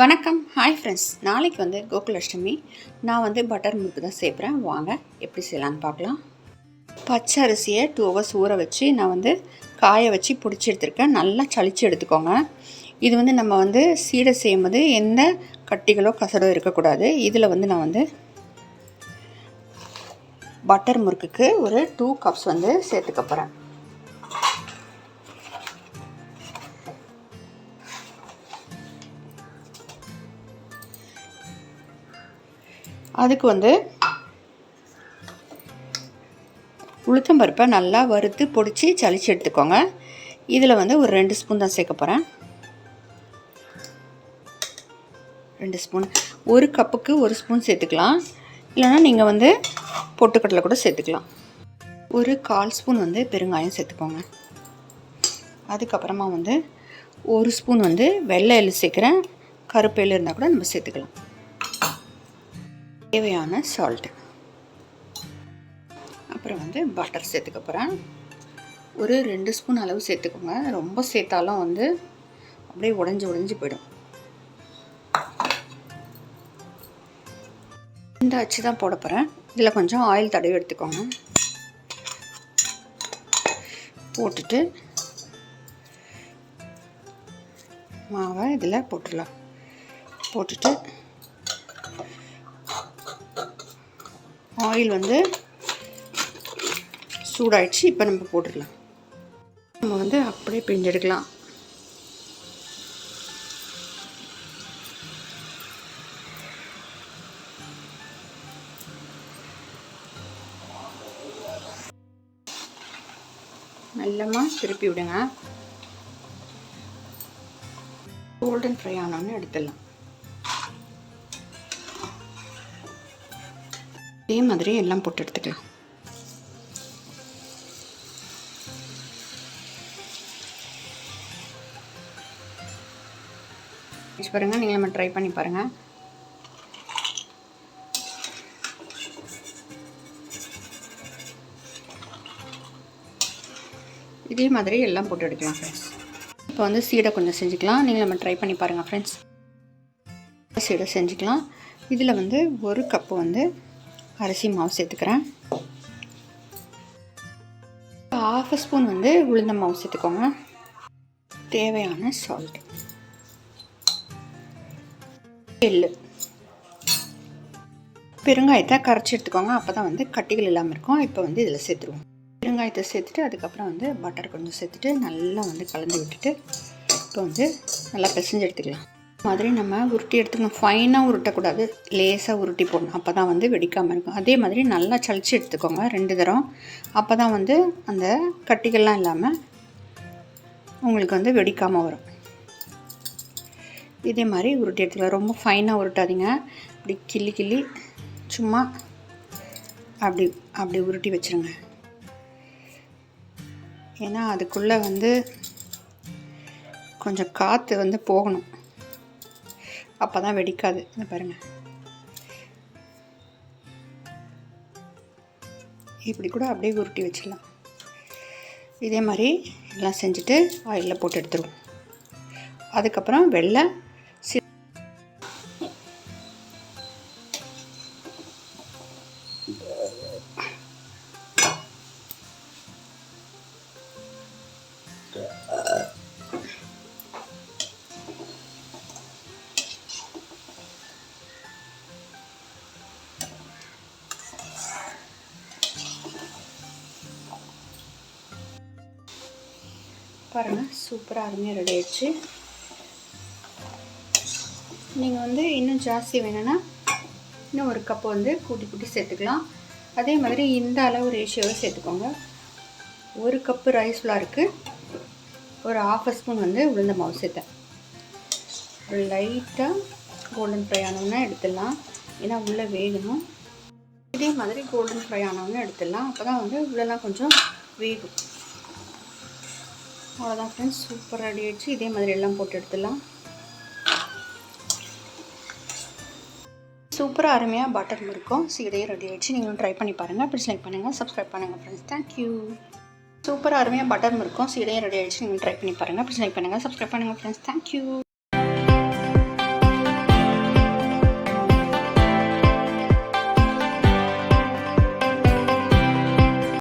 வணக்கம். Hi friends நாளைக்கு வந்து கோகுலஷ்டமி. நான் வந்து பட்டர் மில்க் தான் சேர்க்குறேன் வாங்க எப்படி செய்யலான்னு பார்க்கலாம். பச்சை அரிசியை டூ ஹவர்ஸ் ஊற வச்சு நான் வந்து காய வச்சு பிடிச்சி எடுத்துருக்கேன். நல்லா சளிச்சு எடுத்துக்கோங்க. இது வந்து நம்ம வந்து சீடை செய்யும்போது எந்த கட்டிகளோ கசடோ இருக்கக்கூடாது. இதில் வந்து நான் வந்து பட்டர் முறுக்குக்கு ஒரு டூ கப்ஸ் வந்து சேர்த்துக்க போகிறேன் அதுக்கு வந்து உளுத்தம்பருப்பை நல்லா வறுத்து பொடிச்சு சளிச்சு எடுத்துக்கோங்க. இதில் வந்து ஒரு ரெண்டு ஸ்பூன் தான் சேர்க்க போகிறேன் ரெண்டு ஸ்பூன். ஒரு கப்புக்கு ஒரு ஸ்பூன் சேர்த்துக்கலாம். இல்லைனா நீங்கள் வந்து பொட்டுக்கடலை கூட சேர்த்துக்கலாம். ஒரு கால் ஸ்பூன் வந்து பெருங்காயம் சேர்த்துக்கோங்க. அதுக்கப்புறமா வந்து ஒரு ஸ்பூன் வந்து வெள்ளை எள்ளு சேர்க்குறேன். கருப்பு எள்ளு இருந்தால் கூட நம்ம சேர்த்துக்கலாம். தேவையான சால்ட்டு அப்புறம் வந்து பட்டர் சேர்த்துக்க போகிறேன் ஒரு ரெண்டு ஸ்பூன் அளவு சேர்த்துக்கோங்க. ரொம்ப சேர்த்தாலும் வந்து அப்படியே உடஞ்சி உடஞ்சி போயிடும். இந்த அச்சு தான் போட போகிறேன் இதில் கொஞ்சம் ஆயில் தடவி எடுத்துக்கோங்க. போட்டுட்டு மாவை இதில் போட்டுடலாம். போட்டுட்டு ஆயில் வந்து சூடாயிடுச்சு இப்போ நம்ம போட்டுடலாம் நம்ம வந்து அப்படியே பிழிஞ்செடுக்கலாம். நல்லமாக திருப்பி விடுங்க. கோல்டன் ஃப்ரை ஆனோன்னு எடுத்துடலாம். இதே மாதிரி எல்லாம் போட்டு எடுத்துக்கலாம். பாருங்கள் நீங்கள் நம்ம ட்ரை பண்ணி பாருங்கள் இதே மாதிரி எல்லாம் போட்டு எடுக்கலாம் ஃப்ரெண்ட்ஸ் இப்போ வந்து சீடை கொஞ்சம் செஞ்சுக்கலாம். நீங்கள் நம்ம ட்ரை பண்ணி பாருங்கள் ஃப்ரெண்ட்ஸ் சீடை செஞ்சுக்கலாம். இதில் வந்து ஒரு கப்பு வந்து அரிசி மாவு சேர்த்துக்கிறேன். ஹாஃப் ஸ்பூன் வந்து உளுந்த மாவு சேர்த்துக்கோங்க. தேவையான சால்ட் எள்ளு. பெருங்காயத்தை கரைச்சி எடுத்துக்கோங்க. அப்போ தான் வந்து கட்டிகள் இல்லாமல் இருக்கும். இப்போ வந்து இதில் சேர்த்துருவோம். பெருங்காயத்தை சேர்த்துட்டு அதுக்கப்புறம் வந்து பட்டர் கொஞ்சம் சேர்த்துட்டு நல்லா வந்து கலந்து விட்டுட்டு இப்போ வந்து நல்லா பிசைஞ்சு எடுத்துக்கலாம். மாதிரி நம்ம உருட்டி எடுத்துக்கணும். ஃபைனாக உருட்டக்கூடாது. லேசாக உருட்டி போடணும். அப்போ தான் வந்து வெடிக்காமல் இருக்கும். அதே மாதிரி நல்லா சளிச்சு எடுத்துக்கோங்க. ரெண்டு தரம். அப்போ தான் வந்து அந்த கட்டிகள்லாம் இல்லாமல் உங்களுக்கு வந்து வெடிக்காமல் வரும். இதே மாதிரி உருட்டி எடுத்துக்கலாம் ரொம்ப ஃபைனாக உருட்டாதீங்க. அப்படி கிள்ளி கிள்ளி சும்மா அப்படி அப்படி உருட்டி வச்சுருங்க. ஏன்னா அதுக்குள்ளே வந்து கொஞ்சம் காற்று வந்து போகணும். அப்போ தான் வெடிக்காது. இந்த பாருங்கள் இப்படி கூட அப்படியே உருட்டி வச்சிடலாம். இதே மாதிரி எல்லாம் செஞ்சுட்டு ஆயிலில் போட்டு எடுத்துருவோம். அதுக்கப்புறம் வெள்ளை பாருங்கள் சூப்பராக அருமையாக ரெடி ஆயிடுச்சு. நீங்கள் வந்து இன்னும் ஜாஸ்தி வேணும்னா இன்னும் ஒரு கப்பு வந்து கூட்டி கூட்டி சேர்த்துக்கலாம். அதே மாதிரி இந்த அளவு ரேஷியோவை சேர்த்துக்கோங்க. ஒரு கப்பு ரைஸ் ஃப்ளாருக்கு ஒரு ஆஃப் ஸ்பூன் வந்து உளுந்த மாவு சேர்த்தேன். ஒரு லைட்டாக கோல்டன் ஃப்ரை ஆனவுன்னா எடுத்துடலாம். ஏன்னா உள்ளே வேகணும். இதே மாதிரி கோல்டன் ஃப்ரை ஆனவுன்னு எடுத்துடலாம். அப்போ தான் வந்து உள்ளெல்லாம் கொஞ்சம் வேகும். அவ்வளோதான் ஃப்ரெண்ட்ஸ் சூப்பர் ரெடி ஆகிடுச்சு இதே மாதிரி எல்லாம் போட்டு எடுத்துடலாம். சூப்பராக அருமையாக பட்டர் இருக்கும் சீடையும் ரெடி ஆகிடுச்சு நீங்களும் ட்ரை பண்ணி பாருங்கள் அப்படி லைக் பண்ணுங்கள் சப்ஸ்கிரைப் பண்ணுங்கள் ஃப்ரெண்ட்ஸ் தேங்க்யூ சூப்பராக அருமையாக பட்டர் இருக்கும் சீடையும் ரெடி ஆகிடுச்சு நீங்கள் ட்ரை பண்ணி பாருங்கள் அப்படி லைக் பண்ணுங்கள் சப்ஸ்கிரைப் பண்ணுங்கள் ஃப்ரெண்ட்ஸ் தேங்க்யூ